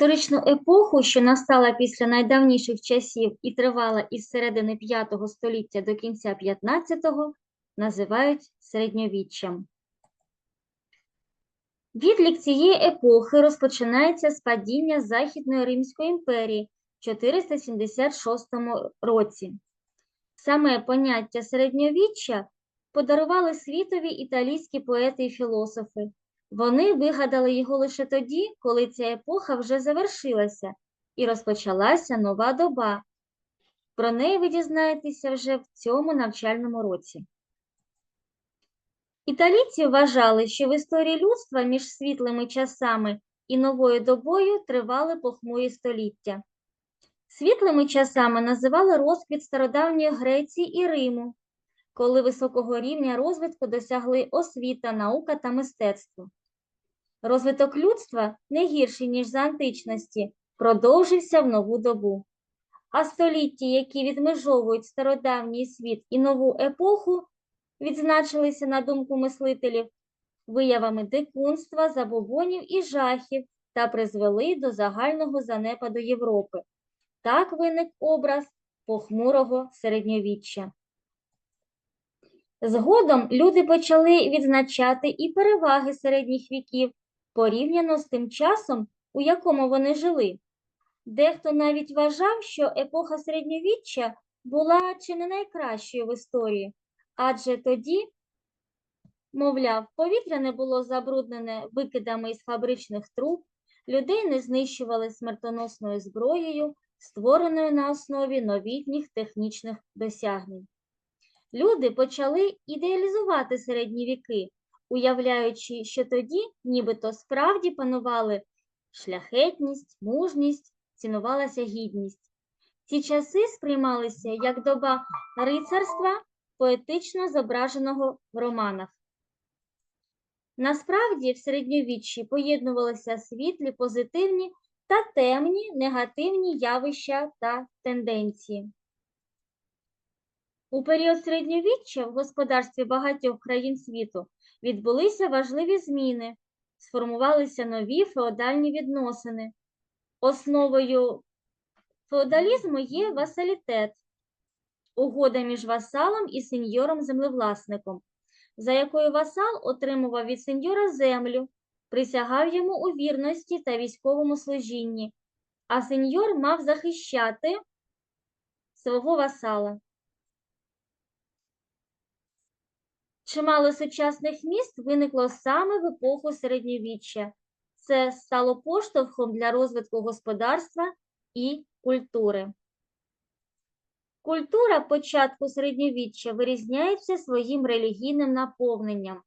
Історичну епоху, що настала після найдавніших часів і тривала із середини V століття до кінця XV, називають середньовіччям. Відлік цієї епохи розпочинається з падіння Західної Римської імперії в 476 році. Саме поняття середньовіччя подарували світові італійські поети і філософи. Вони вигадали його лише тоді, коли ця епоха вже завершилася і розпочалася нова доба. Про неї ви дізнаєтеся вже в цьому навчальному році. Італійці вважали, що в історії людства між світлими часами і новою добою тривали похмурі століття. Світлими часами називали розквіт стародавньої Греції і Риму, коли високого рівня розвитку досягли освіта, наука та мистецтво. Розвиток людства не гірший, ніж за античності, продовжився в нову добу. А століття, які відмежовують стародавній світ і нову епоху, відзначилися, на думку мислителів, виявами дикунства, забобонів і жахів та призвели до загального занепаду Європи. Так виник образ похмурого середньовіччя. Згодом люди почали відзначати і переваги середніх віків порівняно з тим часом, у якому вони жили. Дехто навіть вважав, що епоха середньовіччя була чи не найкращою в історії, адже тоді, мовляв, повітря не було забруднене викидами із фабричних труб, людей не знищували смертоносною зброєю, створеною на основі новітніх технічних досягнень. Люди почали ідеалізувати середні віки, уявляючи, що тоді нібито справді панували шляхетність, мужність, цінувалася гідність. Ці часи сприймалися як доба рицарства, поетично зображеного в романах. Насправді в середньовіччі поєднувалися світлі, позитивні та темні негативні явища та тенденції. У період середньовіччя в господарстві багатьох країн світу відбулися важливі зміни, сформувалися нові феодальні відносини. Основою феодалізму є васалітет, угода між васалом і сеньором-землевласником, за якою васал отримував від сеньора землю, присягав йому у вірності та військовому служінні, а сеньор мав захищати свого васала. Чимало сучасних міст виникло саме в епоху середньовіччя. Це стало поштовхом для розвитку господарства і культури. Культура початку середньовіччя вирізняється своїм релігійним наповненням.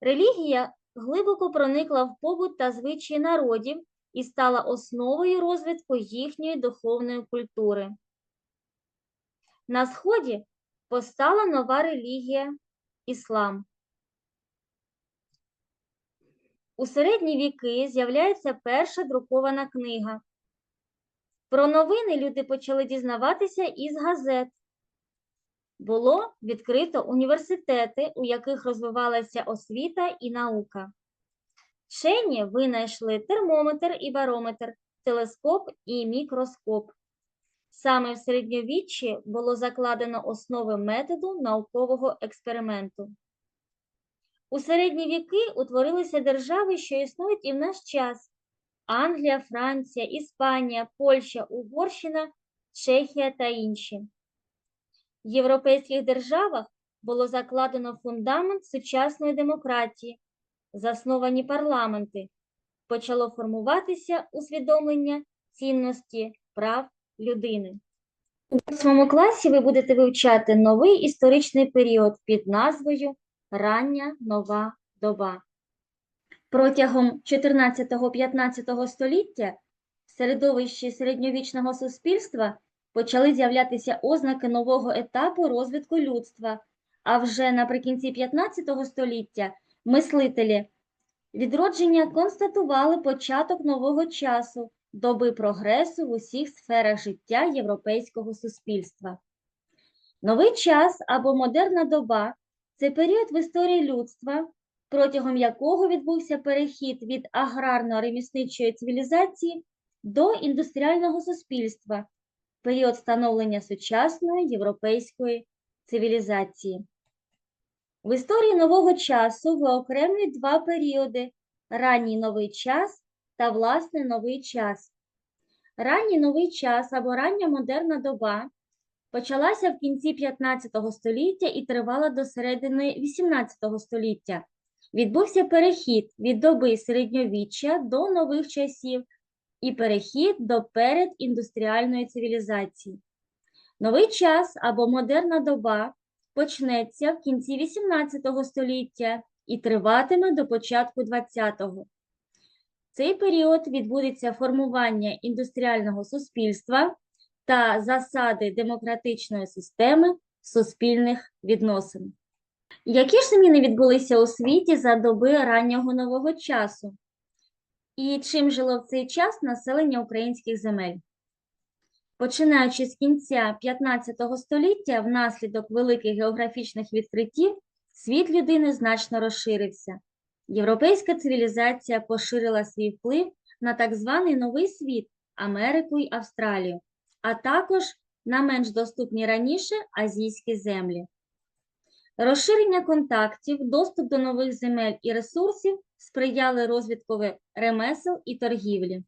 Релігія глибоко проникла в побут та звичаї народів і стала основою розвитку їхньої духовної культури. На Сході постала нова релігія іслам. У середні віки з'являється перша друкована книга. Про новини люди почали дізнаватися із газет. Було відкрито університети, у яких розвивалася освіта і наука. Вчені винайшли термометр і барометр, телескоп і мікроскоп. Саме в середньовіччі було закладено основи методу наукового експерименту. У середні віки утворилися держави, що існують і в наш час: Англія, Франція, Іспанія, Польща, Угорщина, Чехія та інші. В європейських державах було закладено фундамент сучасної демократії, засновані парламенти, почало формуватися усвідомлення цінності прав людини. У восьмому класі ви будете вивчати новий історичний період під назвою Рання нова доба. Протягом 14-15 століття в середовищі середньовічного суспільства почали з'являтися ознаки нового етапу розвитку людства, а вже наприкінці 15 століття мислителі відродження констатували початок нового часу, доби прогресу в усіх сферах життя європейського суспільства. Новий час або модерна доба це період в історії людства, протягом якого відбувся перехід від аграрно-ремісничої цивілізації до індустріального суспільства, період становлення сучасної європейської цивілізації. В історії нового часу виокремлюють два періоди: ранній новий час та власне новий час. Ранній новий час або рання модерна доба почалася в кінці 15 століття і тривала до середини 18 століття. Відбувся перехід від доби середньовіччя до нових часів і перехід до передіндустріальної цивілізації. Новий час або модерна доба почнеться в кінці 18 століття і триватиме до початку 20-го. Цей період відбудеться формування індустріального суспільства та засади демократичної системи суспільних відносин. Які ж зміни відбулися у світі за доби раннього нового часу? І чим жило в цей час населення українських земель? Починаючи з кінця 15 століття, внаслідок великих географічних відкриттів, світ людини значно розширився. Європейська цивілізація поширила свій вплив на так званий новий світ Америку й Австралію, а також на менш доступні раніше азійські землі. Розширення контактів, доступ до нових земель і ресурсів сприяли розвиткові ремесел і торгівлі.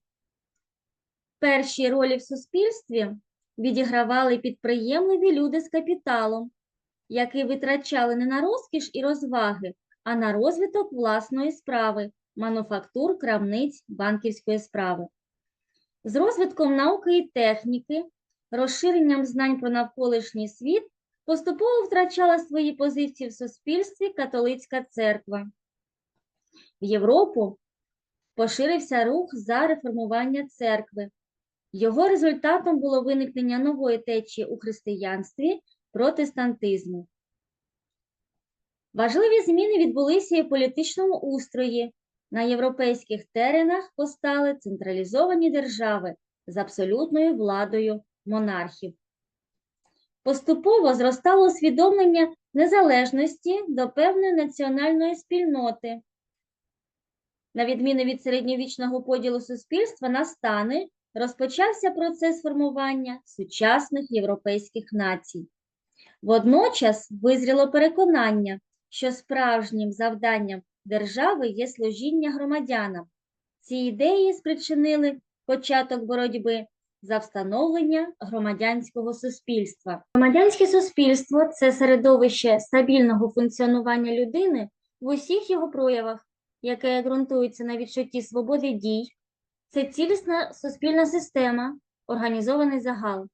Перші ролі в суспільстві відігравали підприємливі люди з капіталом, які витрачали не на розкіш і розваги, а на розвиток власної справи, мануфактур, крамниць, банківської справи. З розвитком науки і техніки, розширенням знань про навколишній світ поступово втрачала свої позиції в суспільстві католицька церква. В Європу поширився рух за реформування церкви. Його результатом було виникнення нової течії у християнстві протестантизму. Важливі зміни відбулися і в політичному устрої. На європейських теренах постали централізовані держави з абсолютною владою монархів. Поступово зростало усвідомлення незалежності до певної національної спільноти. На відміну від середньовічного поділу суспільства на стани, розпочався процес формування сучасних європейських націй. Водночас визріло переконання, що справжнім завданням держави є служіння громадянам. Ці ідеї спричинили початок боротьби за встановлення громадянського суспільства. Громадянське суспільство це середовище стабільного функціонування людини в усіх його проявах, яке ґрунтується на відчутті свободи дій, це цілісна суспільна система, організований загал.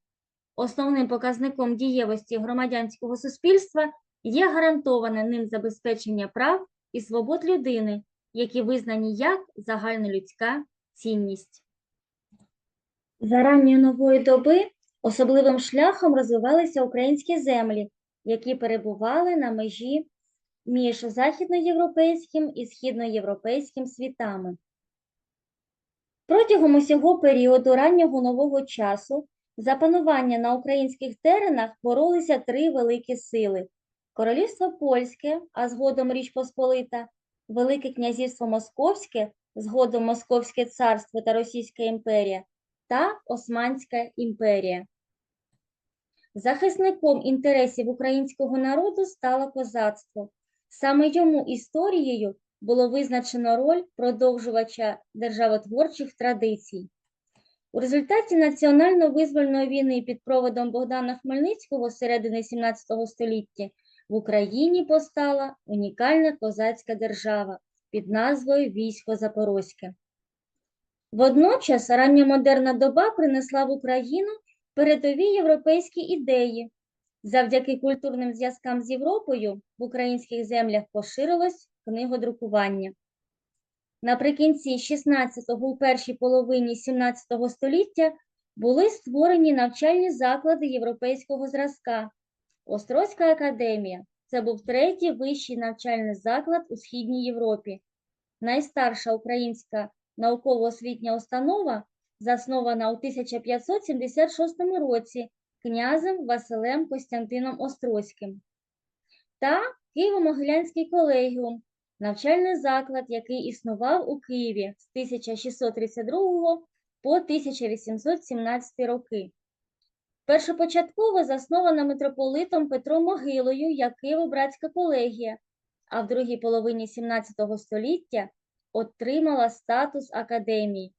Основним показником дієвості громадянського суспільства є гарантоване ним забезпечення прав і свобод людини, які визнані як загальнолюдська цінність. За ранньої нової доби особливим шляхом розвивалися українські землі, які перебували на межі між західноєвропейським і східноєвропейським світами. Протягом усього періоду раннього нового часу за панування на українських теренах боролися три великі сили: Королівство Польське, а згодом Річ Посполита, Велике князівство Московське, згодом Московське царство та Російська імперія та Османська імперія. Захисником інтересів українського народу стало козацтво. Саме йому історією було визначено роль продовжувача державотворчих традицій. У результаті національно-визвольної війни під проводом Богдана Хмельницького середини 17 століття в Україні постала унікальна козацька держава під назвою Військо Запорозьке. Водночас ранньомодерна доба принесла в Україну передові європейські ідеї. Завдяки культурним зв'язкам з Європою в українських землях поширилось книгодрукування. Наприкінці 16-го, у першій половині 17 століття були створені навчальні заклади європейського зразка. Острозька академія це був третій вищий навчальний заклад у Східній Європі. Найстарша українська науково-освітня установа заснована у 1576 році князем Василем Костянтином Острозьким та Києво-Могилянський колегіум, навчальний заклад, який існував у Києві з 1632 по 1817 роки. Першопочатково заснована митрополитом Петром Могилою як Києво-Братська колегія, а в другій половині XVII століття отримала статус академії.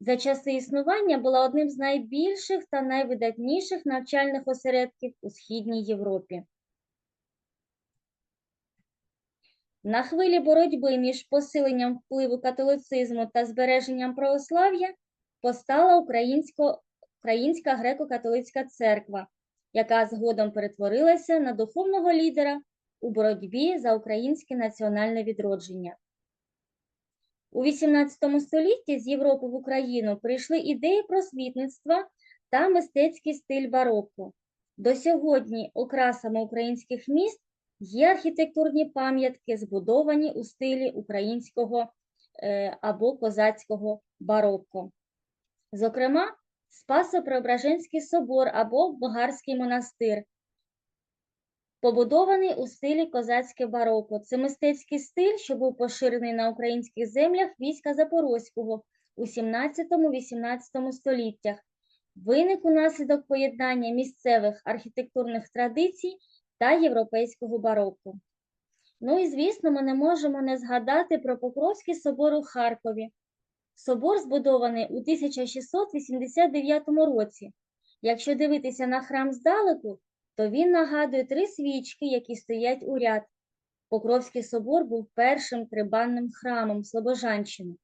За часи існування була одним з найбільших та найвидатніших навчальних осередків у Східній Європі. На хвилі боротьби між посиленням впливу католицизму та збереженням православ'я постала українсько, Українська греко-католицька церква, яка згодом перетворилася на духовного лідера у боротьбі за українське національне відродження. У XVIII столітті з Європи в Україну прийшли ідеї просвітництва та мистецький стиль бароко. До сьогодні окрасами українських міст є архітектурні пам'ятки, збудовані у стилі українського е, або козацького бароко. Зокрема, Спасо-Преображенський собор або Богарський монастир, побудований у стилі козацьке бароко. Це мистецький стиль, що був поширений на українських землях війська Запорозького у 17-18 століттях. Виник унаслідок поєднання місцевих архітектурних традицій та європейського бароко. Ну і звісно, ми не можемо не згадати про Покровський собор у Харкові. Собор збудований у 1689 році. Якщо дивитися на храм здалеку, то він нагадує три свічки, які стоять у ряд. Покровський собор був першим трибанним храмом Слобожанщини.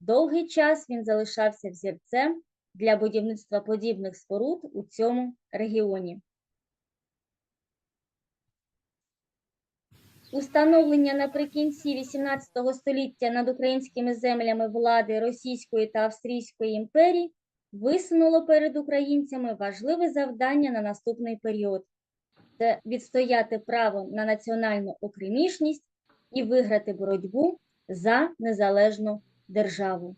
Довгий час він залишався взірцем для будівництва подібних споруд у цьому регіоні. Установлення наприкінці XVIII століття над українськими землями влади Російської та Австрійської імперій висунуло перед українцями важливе завдання на наступний період це відстояти право на національну окремішність і виграти боротьбу за незалежну державу.